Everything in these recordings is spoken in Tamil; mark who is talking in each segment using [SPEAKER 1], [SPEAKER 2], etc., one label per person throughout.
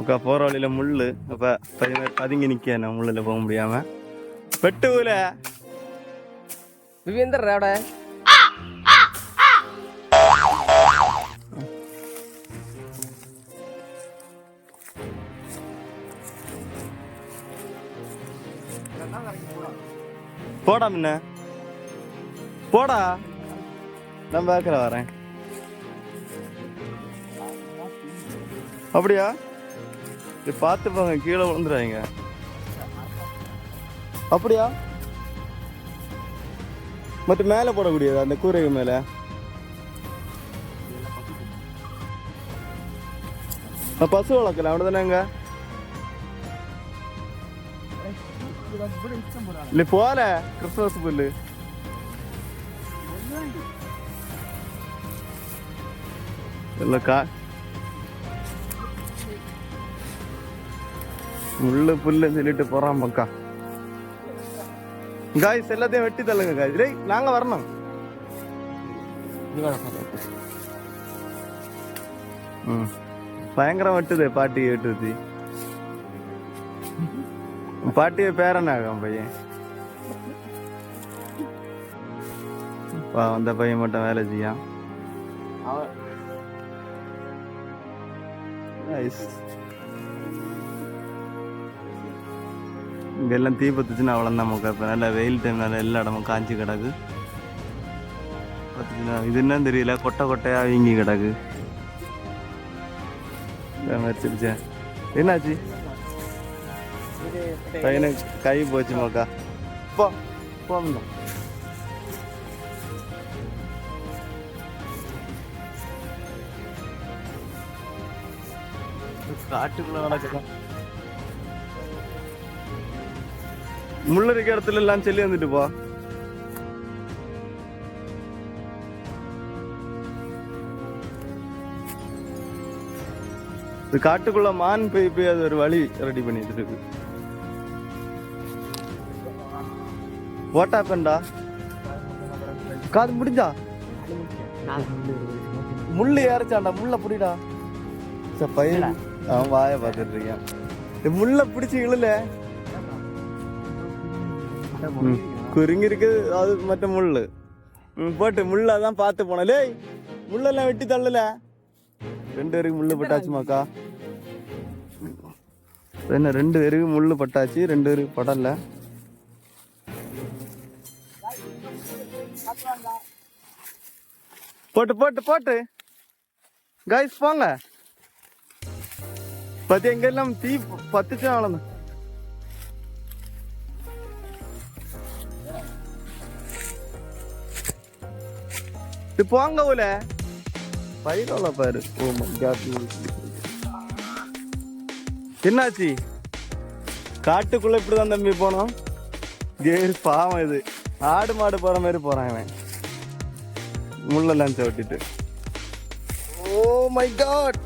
[SPEAKER 1] அக்கா போகிற வழியில் முள் அப்போ பதுங்கி நிற்க நான் முள்ளில் போக முடியாமல் பெட்டு
[SPEAKER 2] ஊல விவேந்தர் ராட
[SPEAKER 1] போடா முன்ன. போடா. நான் பார்க்குற வரேன். அப்படியா? இது பார்த்து போங்க கீழே விழுந்துடாதீங்க அப்படியா? மற்ற மேலே போடக்கூடியது? அந்த கூரைக்கு மேலே? நான் பசு வளர்க்கல அப்படி தானேங்க இல்லை போல கிறிஸ்மஸ் புல்லு. இல்லக்கா முள்ளு புல்லுன்னு சொல்லிட்டு போறான் மக்கா. காய்ஸ் எல்லாத்தையும் வெட்டி தள்ளுங்க காய்ஸ் டேய் நாங்க வரணும். பயங்கரம் வெட்டுது பாட்டி வெட்டுது. பாட்டிய பேரனாகும் பையன்? பா அந்த பையன் மட்டும் வேலை செய்யான் Nice. இங்கெல்லாம் தீ பத்துச்சுன்னா அவ்வளோதான் நமக்கு. இப்போ நல்ல வெயில் டைம்னால எல்லா இடமும் காஞ்சி கிடக்கு. பத்துச்சுன்னா இது என்னன்னு தெரியல. கொட்டை கொட்டையாக வீங்கி கிடக்கு. மறிச்சிருச்சேன் என்னாச்சு? பையனுக்கு கை போச்சு மக்கா. போ போகணும் காட்டுக்குள்ள நடக்கலாம் இடத்துல எல்லாம் சொல்லி வந்துட்டு போ. இது காட்டுக்குள்ள மான் போய் போய் அது ஒரு வழி ரெடி பண்ணிட்டு இருக்கு. வாட் ஹேப்பன்டா காது முடிஞ்சா? முள்ளு ஏறச்சாண்டா முள்ள புடிடா. ச பையன் அவன் வாய பார்த்துட்டு இருக்கான். முள்ள பிடிச்சி இழுல. முள்ளு. ம், போட்டு முள்ளதான் பார்த்து போன லேய் முள்ளெல்லாம் வெட்டி தள்ளல. ரெண்டு பேருக்கு முள்ளு பட்டாச்சுமாக்கா? என்ன ரெண்டு பேருக்கு முள்ளு பட்டாச்சு ரெண்டு பேருக்கு படல. போட்டு போட்டு போட்டு. கைஸ் போங்க. பத்தி எங்கெல்லாம் தீ பத்துச்சு அவ்வளோதான் இது போங்க உல பயிரோல பாரு. ஓ மை காட் என்னாச்சு? காட்டுக்குள்ள இப்படிதான் தம்பி போனோம். கேர் பாவம் இது. ஆடு மாடு போற மாதிரி போறான் இவன். முள்ளெல்லாம் சவிட்டிட்டு ஓ மை காட்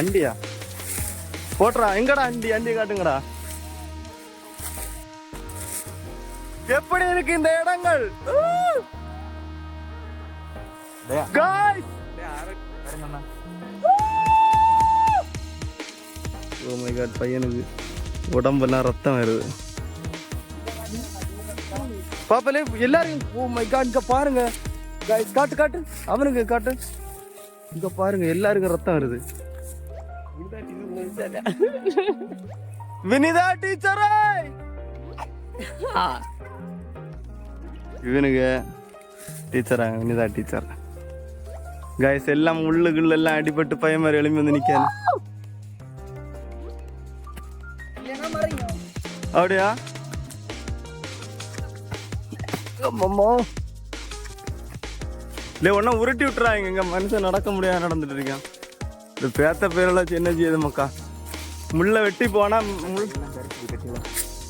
[SPEAKER 1] அண்டியா? போட்டுறா. எங்கடா அண்டி? அண்டி காட்டுங்கடா. எப்படி இருக்கு இந்த இடங்கள்! ஓ மை காட் பையனுக்கு உடம்பெல்லாம் ரத்தம் வருது. பாப்பலே எல்லாரும் ஓ மை காட் இங்க பாருங்க. காட்டு காட்டு. அவனுக்கு காட்டு. இங்க பாருங்க எல்லாருக்கும் ரத்தம் வருது. வினிதா டீச்சரே! இவனுக்கு டீச்சரா வினிதா டீச்சர் கைஸ் எல்லாம் முள்ளுகள் எல்லாம் அடிபட்டு பையன் மாதிரி எழும்பி வந்து நிக்காது அப்படியா. இல்லை ஒன்றும் உருட்டி விட்டுறாங்க இங்க. மனுஷன் நடக்க முடியாம நடந்துட்டு இருக்கான். இந்த பேத்த பேரெல்லாம் என்ன செய்யுது மக்கா? முள்ள வெட்டி போனா முள்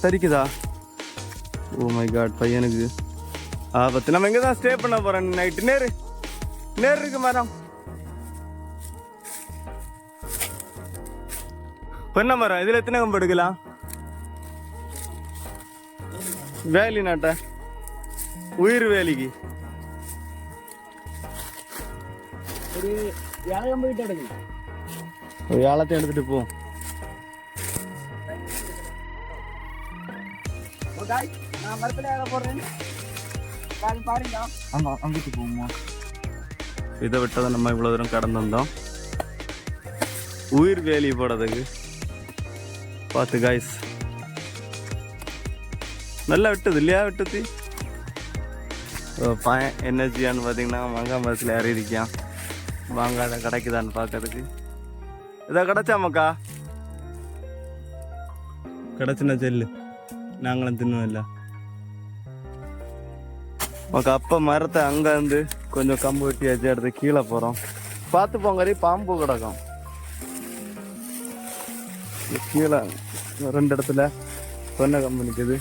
[SPEAKER 1] சரிக்குதா ஓ மை காட் பையனுக்கு. ஆபத்து. நம்ம எங்க தான் ஸ்டே பண்ண போறோம்? நைட்டு நேரு. நேரு இருக்கு மரம் பொன்ன மரம் இதுல எத்தனை கம்பு எடுக்கலாம்? வேலி நாட்ட. உயிர் வேலிக்கு.
[SPEAKER 2] இலையம் போயிட்டு எடுங்க.
[SPEAKER 1] ஒரு ஏலத்தை எடுத்துட்டு போ.
[SPEAKER 2] ஓகே நான் மரத்துல இலை போடுறேன்.
[SPEAKER 1] ஆமா அங்கிட்டு போமா இதை விட்டதை நம்ம இவ்வளோ தூரம் கடந்து வந்தோம். உயிர் வேலி போடுறதுக்கு பார்த்து காய்ஸ் நல்லா விட்டது இல்லையா விட்டது ஓ, பையன் எனர்ஜியான்னு பார்த்தீங்கன்னா மாங்காய் மரத்தில் ஏறி இருக்கான் மாங்காய் அதை கிடைக்குதான்னு பார்க்கறதுக்கு இதை கிடைச்சா மக்கா? கிடைச்சுன்னா செல்லு. நாங்களும் தின்னுவோம் இல்லை நமக்கு அப்ப மரத்தை அங்க இருந்து கொஞ்சம் கம்பு வெட்டி வச்சு எடுத்து கீழே போறோம். பார்த்து போங்கறி பாம்பு கிடக்கும். கீழே ரெண்டு இடத்துல சொன்ன கம்பு நிக்குது.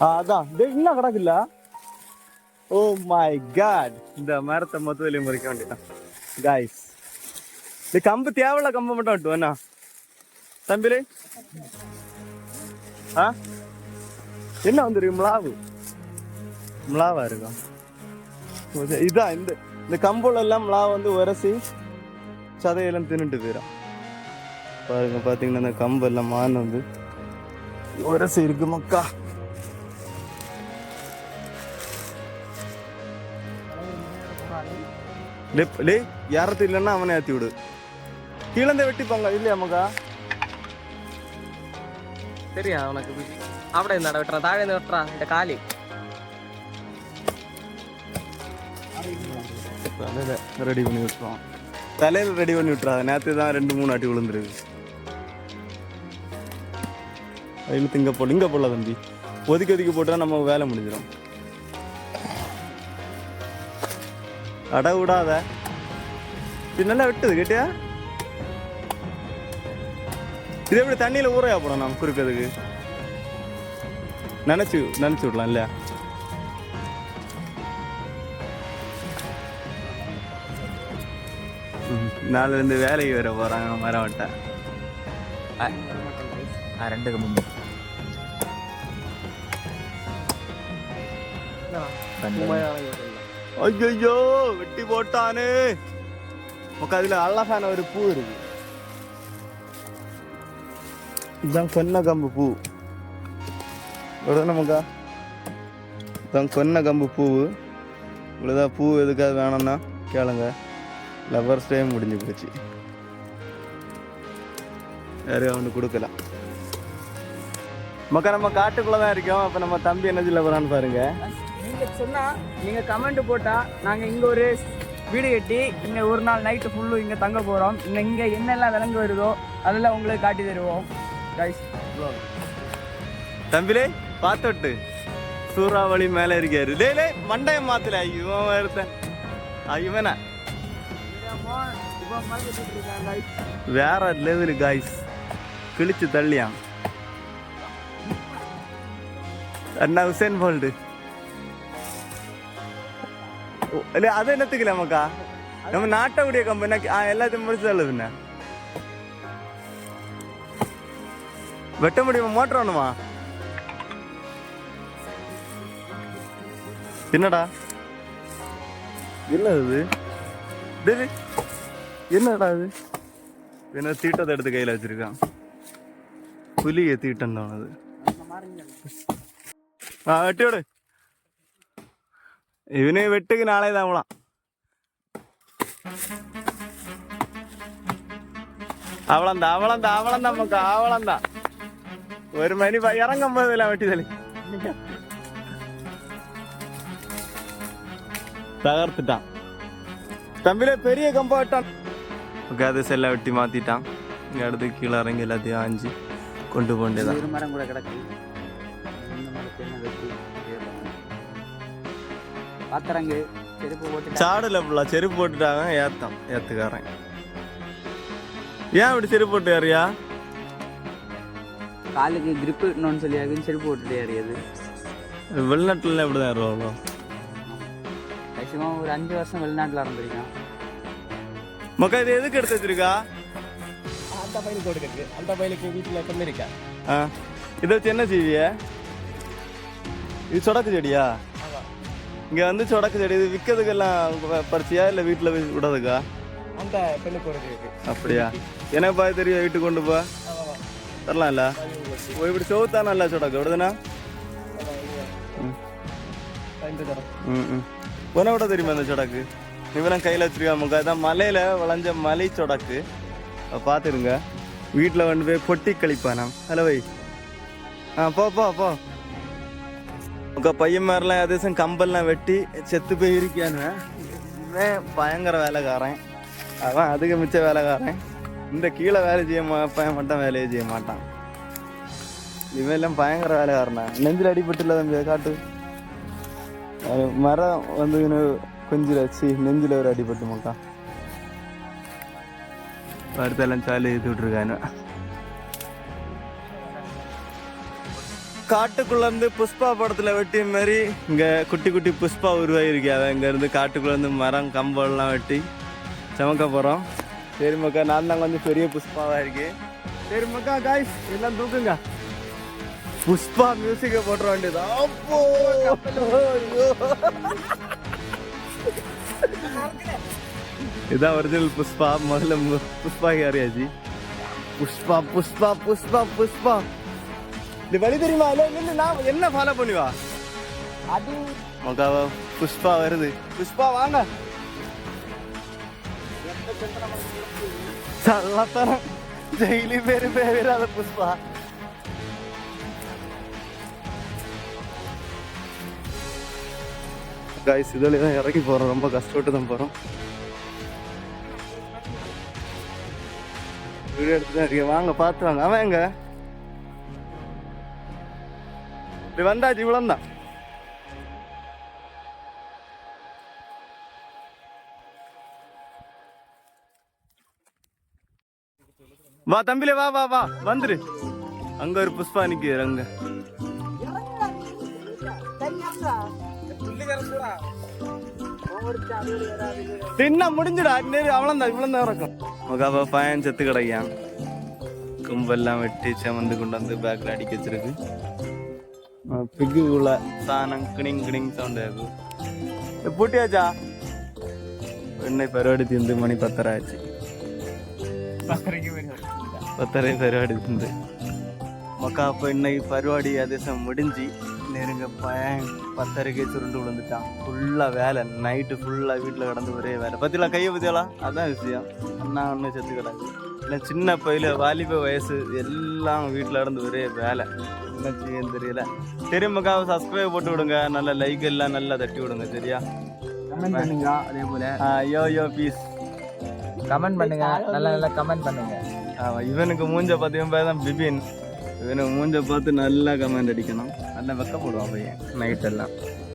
[SPEAKER 1] ஆ, அதான். இன்னும் கிடக்குல்ல? ஓ மை காட். இந்த மரத்தை மொத்தத்திலையும் முறிக்க வேண்டியதான் காய்ஸ் இது கம்பு தேவையில்ல கம்பு மட்டும் விட்டு வேணா தம்பிலே? ஆ? என்ன வந்துருக்கு மிளாவு மிளாவா இருக்கும் இதான் இந்த இந்த கம்புல எல்லாம் மிளாவை வந்து உரசி சதையெல்லாம் தின்னுட்டு போயிடும் பாருங்க பாத்தீங்கன்னா இந்த கம்பெல்லாம் மான் வந்து உரசி இருக்கு மக்கா. டேய், யாரத்து இல்லைன்னா அவனை ஏத்தி விடு கீழே வெட்டிப்பாங்க இல்லையா மக்கா?
[SPEAKER 2] சரியா உனக்கு അവിടെ നിന്നാണ് വെട്ടാ താഴെ നിന്ന് വെട്ടാ എന്റെ കാല്
[SPEAKER 1] தலையில ரெடி பண்ணி விட்டுருவான் தலையில ரெடி பண்ணி விட்டுறாத நேற்று தான் ரெண்டு மூணு அடி விழுந்துருக்கு இழுத்து இங்கே போடல இங்கே போடல தம்பி ஒதுக்கி ஒதுக்கி போட்டா நம்ம வேலை முடிஞ்சிடும் அட விடாத இது நல்லா வெட்டுது கேட்டியா இதே எப்படி தண்ணியில் ஊற போகிறோம் நம்ம குறுக்கிறதுக்கு. நினச்சி நினச்சி விடலாம் இல்லையா? நாலுலேருந்து வேலைக்கு வேற போகிறாங்க மரவட்டை
[SPEAKER 2] ரெண்டு கம்பு
[SPEAKER 1] ஐயோ வெட்டி போட்டானு. உனக்கு அதில் அழகான ஒரு பூ இருக்கு. இதுதான் கொன்ன கம்பு பூ இவ்வளோ நமக்கா இதுதான் கொன்ன கம்பு பூவு இவ்வளோதான் பூ எதுக்காக வேணும்னா கேளுங்க லவர்ஸ் டே முடிஞ்சு போச்சு யாரும் அவனு கொடுக்கலாம் மக்கா நம்ம காட்டுக்குள்ள தான் இருக்கோம் அப்போ நம்ம தம்பி என்ன சொல்ல போறான்னு பாருங்க
[SPEAKER 2] நீங்கள் சொன்னால் நீங்கள் கமெண்ட் போட்டால் நாங்கள் இங்கே ஒரு வீடு கட்டி இங்கே ஒரு நாள் நைட்டு ஃபுல்லும் இங்கே தங்க போகிறோம் இங்கே இங்கே என்னெல்லாம் விலங்கு வருதோ அதெல்லாம் உங்களுக்கு காட்டி தருவோம். கைஸ்
[SPEAKER 1] தம்பிலே பார்த்தோட்டு. சூறாவளி மேலே இருக்காரு. லே லே மண்டைய மாத்தல. ஐயோ ஒருத்தன் ஐயவனா வேற லெவலு காய்ஸ் கிழிச்சு தள்ளியான். அண்ணா ஹுசேன் போல்டு இல்லை இல்ல அது என்னத்துக்குல நமக்கா நம்ம நாட்டை உடைய கம்பெனி எல்லாத்தையும் முடிச்சு தள்ளு பின்ன வெட்ட முடியுமா? மோட்டர் வேணுமா? என்னடா? என்ன இது? டேய். என்னடா இது? என்ன தீட்டத்தை எடுத்து கையில வச்சிருக்கான். புலியை தீட்டம் தான் அது. ஆ வெட்டி விடு. இவனே வெட்டுக்கு நாளே தாங்கலாம் அவளந்தா அவளந்தா அவளந்தா மக்கா அவளந்தா ஒரு மணி ப- இறங்கும் போதுல வெட்டி தள்ளி தகர்த்துட்டான் தம்பியில பெரிய கம்பா வெட்டான் அது செல்ல வெட்டி மாத்திட்டான் இங்க அடுத்து கீழே இறங்கி எல்லாத்தையும் ஆஞ்சு கொண்டு போண்டேதான்
[SPEAKER 2] ஒரு மரம் கூட கிடக்கு பாத்திரங்கு செருப்பு போட்டு
[SPEAKER 1] சாடுல ஃபுல்லா செருப்பு போட்டுட்டாங்க ஏத்தான் ஏத்துக்காரன் ஏன் இப்படி செருப்பு போட்டு ஏறியா
[SPEAKER 2] காலுக்கு கிரிப்பு இன்னொன்னு சொல்லி அதுன்னு செருப்பு போட்டுட்டு ஏறியது
[SPEAKER 1] வெளிநாட்டுல எப்படிதான் ஏறுவாங்களோ
[SPEAKER 2] மேக்ஸிமம் ஒரு அஞ்சு வருஷம் வெளிநாட்டில் இருந்திருக்கேன்.
[SPEAKER 1] மக்கா இது எதுக்கு எடுத்து வச்சிருக்கா?
[SPEAKER 2] அந்த பையனுக்கு கொடுக்குறது அந்த பையனுக்கு வீட்டில் கொண்டிருக்கேன்
[SPEAKER 1] ஆ. இதை வச்சு என்ன செய்விய? இது சொடக்கு செடியா? இங்க வந்து சொடக்கு செடி இது விற்கிறதுக்கெல்லாம் பறிச்சியா? இல்லை வீட்டில் விடுறதுக்கா?
[SPEAKER 2] அந்த பெண்ணு போறது இருக்கு
[SPEAKER 1] அப்படியா? எனக்கு பாய் தெரியும் வீட்டுக்கு கொண்டு போ. தரலாம்ல? சொடக்கு விடுதுண்ணா ம். ம் ம். உன விட தெரியுமா இந்த சொடக்கு? இவெல்லாம் கையில் வச்சிருக்காமக்கா அதான் மலையில் விளைஞ்ச மலை சொடக்கு. பார்த்துருங்க வீட்டில் கொண்டு போய் பொட்டி கழிப்பானா? ஹலோ வை. ஆ போ போ போ. உங்க பையன் மாதிரிலாம் ஏதாச்சும் கம்பெல்லாம் வெட்டி செத்து போய் இருக்கியான்னு. இவன் பயங்கர வேலைக்காரன். அவன் அதுக்கு மிச்ச வேலைக்காரன். இந்த கீழே வேலை செய்ய பையன் மட்டும் வேலையை செய்ய மாட்டான். இவன் எல்லாம் பயங்கர வேலைக்காரனா. நெஞ்சில் அடிபட்டுல இல்லை தம்பி காட்டு. அது மரம் வந்து கொஞ்சில் வச்சு நெஞ்சில் ஒரு அடிபட்டு மக்கா வருத்தெல்லாம் சாலி இது விட்டுருக்கானு. காட்டுக்குள்ள இருந்து புஷ்பா படத்துல வெட்டி மாதிரி இங்க குட்டி குட்டி புஷ்பா உருவாகிருக்கு அவன் இங்க இருந்து காட்டுக்குள்ள இருந்து மரம் கம்பெல்லாம் வெட்டி சமக்க போறோம். சரி மக்கா நான் தான் கொஞ்சம் பெரிய புஷ்பாவா இருக்கு. சரி மக்கா காய்ஸ் எல்லாம் தூக்குங்க. புஷ்பா மியூசிக்கை போட்டுற வேண்டியது அப்போ ஐயோ. இதான் ஒரிஜினல் புஷ்பா முதல்ல மு- புஷ்பா யாரியாச்சு புஷ்பா புஷ்பா புஷ்பா புஷ்பா இது வழி தெரியுமா இல்ல நின்னு நான் என்ன ஃபாலோ பண்ணுவா
[SPEAKER 2] அது
[SPEAKER 1] மகாவா புஷ்பா வருது புஷ்பா வாங்க சல்லத்தனம் டெய்லி பேரு பேராத புஷ்பா காய்ஸ் இதில் தான் இறக்கி போகிறோம் ரொம்ப கஷ்டப்பட்டு தான் போகிறோம் வீடியோ எடுத்து தான் இருக்கேன் வாங்க பார்த்து வாங்க. அவன் எங்க? இப்படி வந்தாச்சு இவ்வளோந்தான் வா தம்பிலே வா வா வா. வந்துரு. அங்க ஒரு புஷ்பா நிக்கிறாங்க தின்ன முடிஞ்சுடா. இன்னும் அவ்வளோதான் இவ்வளோ தான் இருக்கும். முகாபா பையன் செத்து கிடைக்கான் கும்பெல்லாம் வெட்டி செமந்து கொண்டு வந்து பேக்கில் அடிக்க வச்சிருக்கு. பிக்கு உள்ள சாணம் கிணிங் கிணிங் சவுண்ட் ஆகுது பூட்டியாச்சா? பெண்ணை பருவாடி தீர்ந்து மணி
[SPEAKER 2] பத்தரை ஆச்சு.
[SPEAKER 1] பத்தரை பருவாடி தீர்ந்து மக்கா பெண்ணை பருவாடி அதேசம் முடிஞ்சு. நெருங்க பையன் பத்தரைக்கே சுருண்டு விழுந்துட்டான். ஃபுல்லாக வேலை. நைட்டு ஃபுல்லாக வீட்டில் கிடந்து ஒரே வேலை. பத்தியெல்லாம் கையை பத்தியெல்லாம்? அதான் விஷயம். அண்ணா ஒன்று செத்து கிடக்கு. இல்லை சின்ன பையில வாலிப வயசு எல்லாம் வீட்டில் கிடந்து ஒரே வேலை. என்ன செய்யன்னு தெரியல. சரி மக்காவை சப்ஸ்கிரைப் போட்டு விடுங்க. நல்ல லைக் எல்லாம் நல்லா தட்டி விடுங்க சரியா?
[SPEAKER 2] அதே போல.
[SPEAKER 1] யோ யோ பீஸ்
[SPEAKER 2] கமெண்ட் பண்ணுங்க. நல்ல நல்ல கமெண்ட் பண்ணுங்க.
[SPEAKER 1] இவனுக்கு மூஞ்ச பார்த்து இவன் பேர் தான் பிபின். இவனுக்கு மூஞ்ச பார்த்து நல்லா கமெண்ட் அடிக்கணும். நல்லா வெக்க போடுவான் பையன். நைட் எல்லாம்.